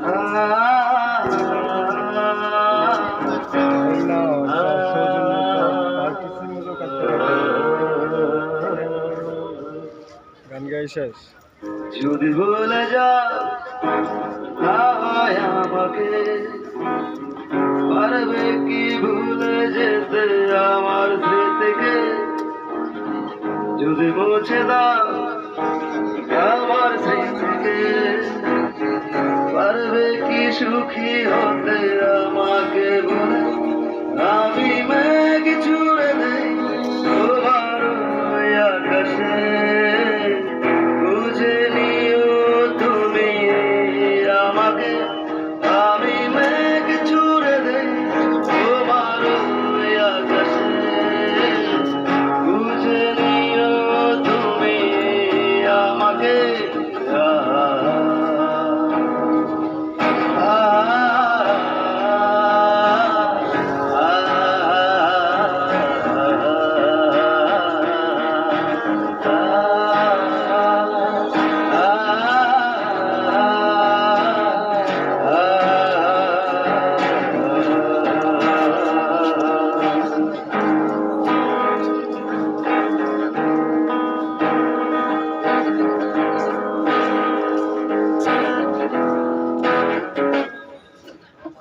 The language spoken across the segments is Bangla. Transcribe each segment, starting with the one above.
গান গাই শেষ। যদি ভুলে যা না আমাকে পারবে কি ভুলে যেতে আমার স্মৃতিকে? যদি মুছে দাও, আমার স্মৃতিকে সুখী হতে আমাকে বলে আমি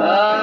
Amen.